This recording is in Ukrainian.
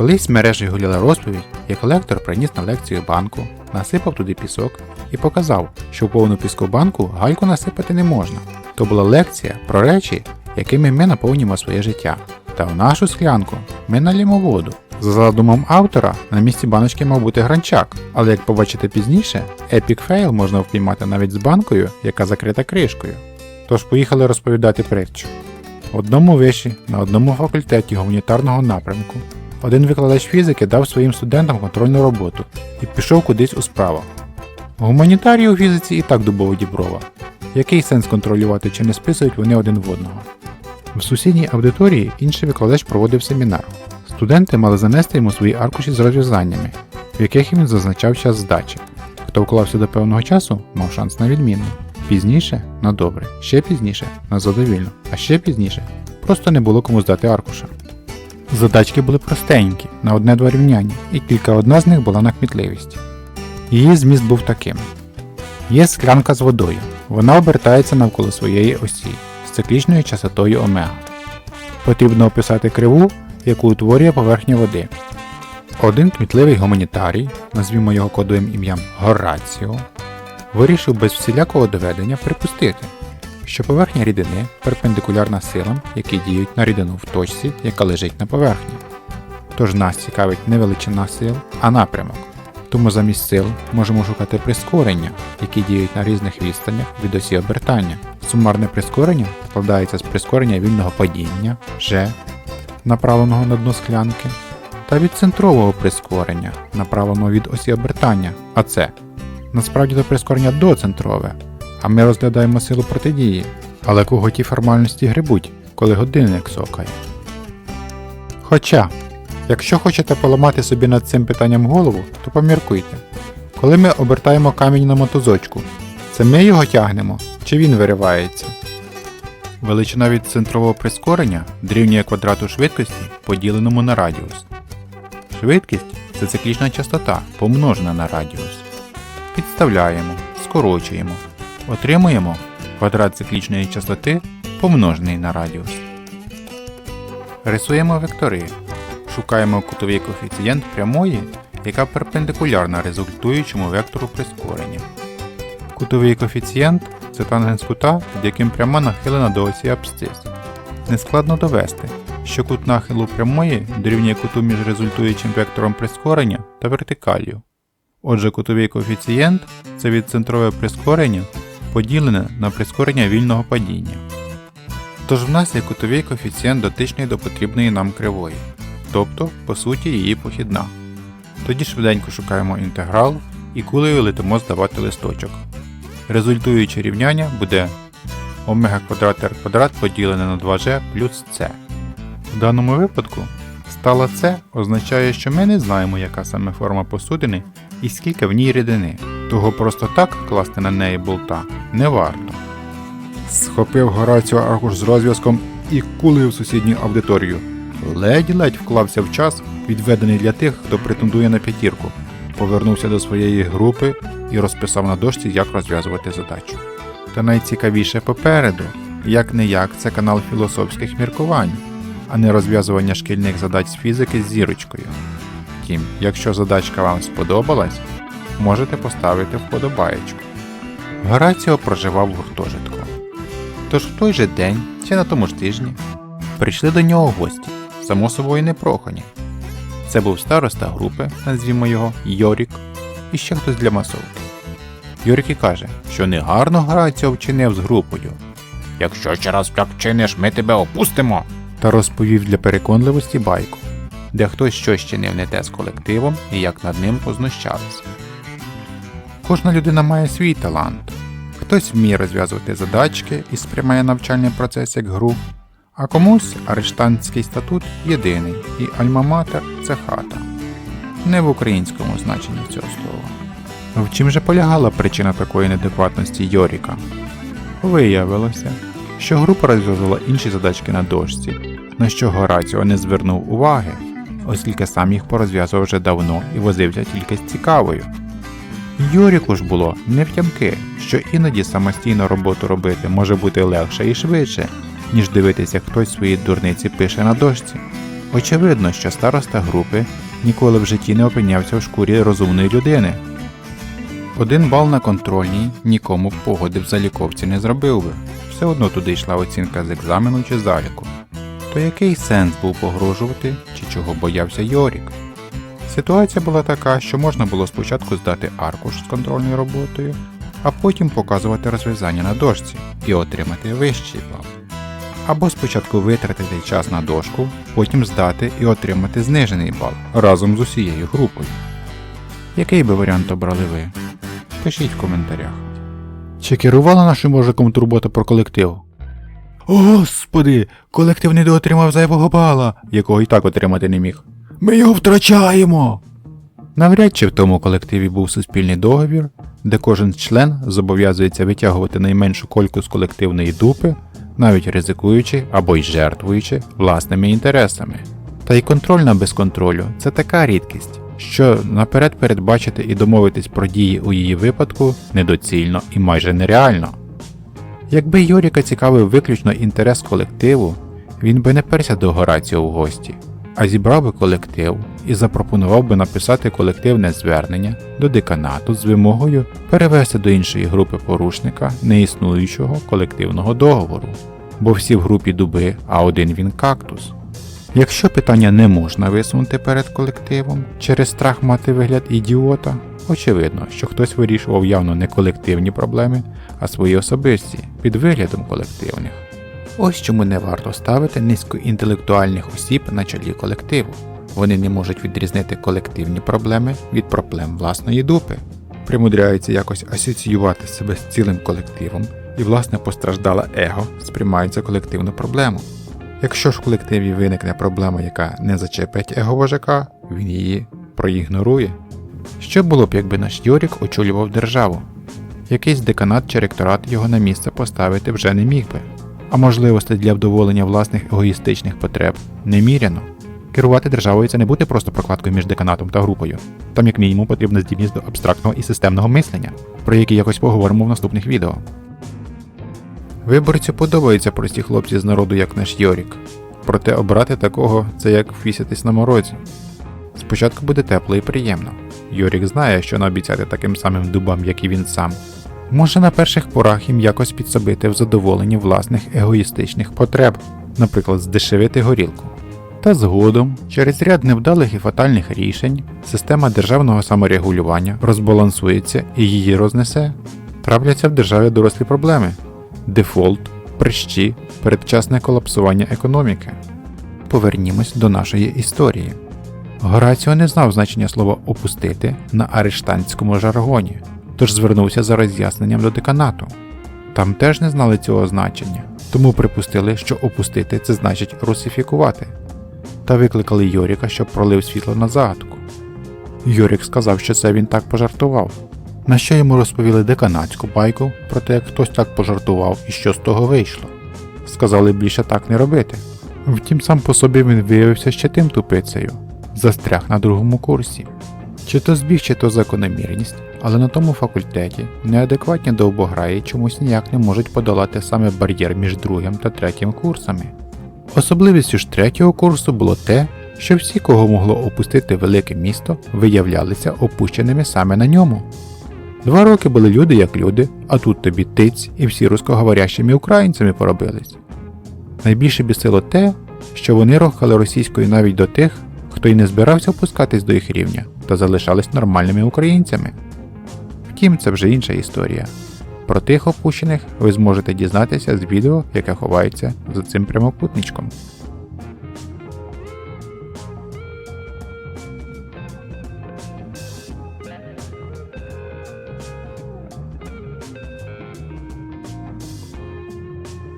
Колись мережі гуляла розповідь, як лектор приніс на лекцію банку, насипав туди пісок і показав, що в повну пісковбанку гальку насипати не можна. То була лекція про речі, якими ми наповнюємо своє життя. Та в нашу склянку ми налімо воду. За задумом автора, на місці баночки мав бути гранчак, але як побачите пізніше, Epic Fail можна впіймати навіть з банкою, яка закрита кришкою. Тож поїхали розповідати притчу. Одному виші, на одному факультеті гуманітарного напрямку, один викладач фізики дав своїм студентам контрольну роботу і пішов кудись у справах. Гуманітарії у фізиці і так дубово діброва. Який сенс контролювати, чи не списують вони один в одного? В сусідній аудиторії інший викладач проводив семінар. Студенти мали занести йому свої аркуші з розв'язаннями, в яких він зазначав час здачі. Хто вклався до певного часу, мав шанс на відмінно. Пізніше на добре, ще пізніше на задовільно, а ще пізніше просто не було кому здати аркуша. Задачки були простенькі, на одне-два рівняння, і тільки одна з них була на кмітливість. Її зміст був таким: є склянка з водою, вона обертається навколо своєї осі з циклічною частотою омега. Потрібно описати криву, яку утворює поверхня води. Один кмітливий гуманітарій, назвімо його кодовим ім'ям Гораціо, вирішив без всілякого доведення припустити, що поверхня рідини перпендикулярна силам, які діють на рідину в точці, яка лежить на поверхні. Тож нас цікавить не величина сил, а напрямок. Тому замість сил можемо шукати прискорення, які діють на різних відстанях від осі обертання. Сумарне прискорення складається з прискорення вільного падіння G, направленого на дно склянки, та від центрового прискорення, направленого від осі обертання АЦ. Насправді то прискорення доцентрове, а ми розглядаємо силу протидії. Але кого ті формальності грибуть, коли годинник сокає? Хоча, якщо хочете поламати собі над цим питанням голову, то поміркуйте. Коли ми обертаємо камінь на мотузочку, це ми його тягнемо чи він виривається? Величина від центрового прискорення дорівнює квадрату швидкості, поділеному на радіус. Швидкість це циклічна частота, помножена на радіус. Підставляємо, скорочуємо, отримуємо квадрат циклічної частоти помножений на радіус. Рисуємо вектори. Шукаємо кутовий коефіцієнт прямої, яка перпендикулярна результуючому вектору прискорення. Кутовий коефіцієнт це тангенс кута, під яким пряма нахилена до осі абсцис. Нескладно довести, що кут нахилу прямої дорівнює куту між результуючим вектором прискорення та вертикаллю. Отже, кутовий коефіцієнт це відцентрове прискорення поділене на прискорення вільного падіння. Тож в нас є кутовий коефіцієнт дотичний до потрібної нам кривої, тобто, по суті, її похідна. Тоді швиденько шукаємо інтеграл і кулею летимо здавати листочок. Результуюче рівняння буде омега квадрат r квадрат поділене на 2g плюс c. В даному випадку стала С означає, що ми не знаємо, яка саме форма посудини і скільки в ній рідини, того просто так класти на неї болта не варто. Схопив Гораціо аркуш з розв'язком і кулею в сусідню аудиторію. Ледь-ледь вклався в час, відведений для тих, хто претендує на п'ятірку. Повернувся до своєї групи і розписав на дошці, як розв'язувати задачу. Та найцікавіше попереду, як не як, це канал філософських міркувань, а не розв'язування шкільних задач з фізики з зірочкою. Втім, якщо задачка вам сподобалась, можете поставити вподобаєчку. Гораціо проживав в гуртожитку. Тож в той же день, чи на тому ж тижні, прийшли до нього гості, само собою непрохані. Це був староста групи, назвімо його Йорік, і ще хтось для масовки. Йорік і каже, що негарно Гораціо вчинив з групою, Якщо ще раз так чиниш, ми тебе опустимо. та розповів для переконливості байку, де хтось щось чинив не те з колективом і як над ним познущались. Кожна людина має свій талант. Хтось вміє розв'язувати задачки і сприймає навчальний процес як гру, а комусь арештантський статут єдиний, і альма-матер це хата. Не в українському значенні цього слова. В чим же полягала причина такої неадекватності Йоріка? Виявилося, що група розв'язувала інші задачки на дошці, на що Гораціо не звернув уваги, оскільки сам їх порозв'язував вже давно і возився тільки з цікавою. Йоріку ж було невтямки, що іноді самостійно роботу робити може бути легше і швидше, ніж дивитися, хтось свої дурниці пише на дошці. Очевидно, що староста групи ніколи в житті не опинявся в шкурі розумної людини. Один бал на контрольній нікому б погоди в заліковці не зробив би. Все одно туди йшла оцінка з екзамену чи заліку. То який сенс був погрожувати чи чого боявся Йорік? Ситуація була така, що можна було спочатку здати аркуш з контрольною роботою, а потім показувати розв'язання на дошці і отримати вищий бал. Або спочатку витратити час на дошку, потім здати і отримати знижений бал разом з усією групою. Який би варіант обрали ви? Пишіть в коментарях. Чи керувала нашим мужиком турбота про колектив? О, Господи, колектив недоотримав зайвого бала, якого і так отримати не міг. Ми його втрачаємо. Навряд чи в тому колективі був суспільний договір, де кожен член зобов'язується витягувати найменшу кольку з колективної дупи, навіть ризикуючи або й жертвуючи власними інтересами. Та й контроль на безконтролю це така рідкість, що наперед передбачити і домовитись про дії у її випадку недоцільно і майже нереально. Якби Йоріка цікавив виключно інтерес колективу, він би не перся до Гораціо в гості, а зібрав би колектив і запропонував би написати колективне звернення до деканату з вимогою перевести до іншої групи порушника неіснуючого колективного договору, бо всі в групі дуби, а один він кактус. Якщо питання не можна висунути перед колективом через страх мати вигляд ідіота, очевидно, що хтось вирішував явно не колективні проблеми, а свої особисті під виглядом колективних. Ось чому не варто ставити низькоінтелектуальних осіб на чолі колективу. Вони не можуть відрізнити колективні проблеми від проблем власної дупи, примудряються якось асоціювати себе з цілим колективом, і власне постраждала его сприймається колективну проблему. Якщо ж в колективі виникне проблема, яка не зачепить его вожака, він її проігнорує. Що було б, якби наш Йорік очолював державу? Якийсь деканат чи ректорат його на місце поставити вже не міг би, а можливостей для вдоволення власних егоїстичних потреб неміряно. Керувати державою це не бути просто прокладкою між деканатом та групою. Там, як мінімум, потрібна здібність до абстрактного і системного мислення, про які якось поговоримо в наступних відео. Виборцю подобаються прості хлопці з народу, як наш Йорік. Проте обрати такого це як фісятись на морозі. Спочатку буде тепло і приємно. Йорік знає, що наобіцяти таким самим дубам, як і він сам. Може на перших порах їм якось підсобити в задоволенні власних егоїстичних потреб, наприклад, здешевити горілку. Та згодом, через ряд невдалих і фатальних рішень, система державного саморегулювання розбалансується і її рознесе. Трапляться в державі дорослі проблеми: дефолт, прищі, передчасне колапсування економіки. Повернімось до нашої історії. Гораціо не знав значення слова опустити на арештантському жаргоні, тож звернувся за роз'ясненням до деканату. Там теж не знали цього значення, тому припустили, що опустити це значить русифікувати, та викликали Йоріка, щоб пролив світло на загадку. Йорік сказав, що це він так пожартував. На що йому розповіли деканатську байку про те, як хтось так пожартував і що з того вийшло. Сказали більше так не робити. Втім, сам по собі він виявився ще тим тупицею, застряг на другому курсі. Чи то збіг, чи то закономірність, але на тому факультеті неадекватні довбограї чомусь ніяк не можуть подолати саме бар'єр між другим та третім курсами. Особливістю ж третього курсу було те, що всі, кого могло опустити велике місто, виявлялися опущеними саме на ньому. Два роки були люди як люди, а тут тобі тиць і всі рускоговорящими українцями поробились. Найбільше бісило те, що вони рохали російською навіть до тих, хто й не збирався опускатись до їх рівня та залишались нормальними українцями. Втім, це вже інша історія. Про тих опущених ви зможете дізнатися з відео, яке ховається за цим прямокутничком.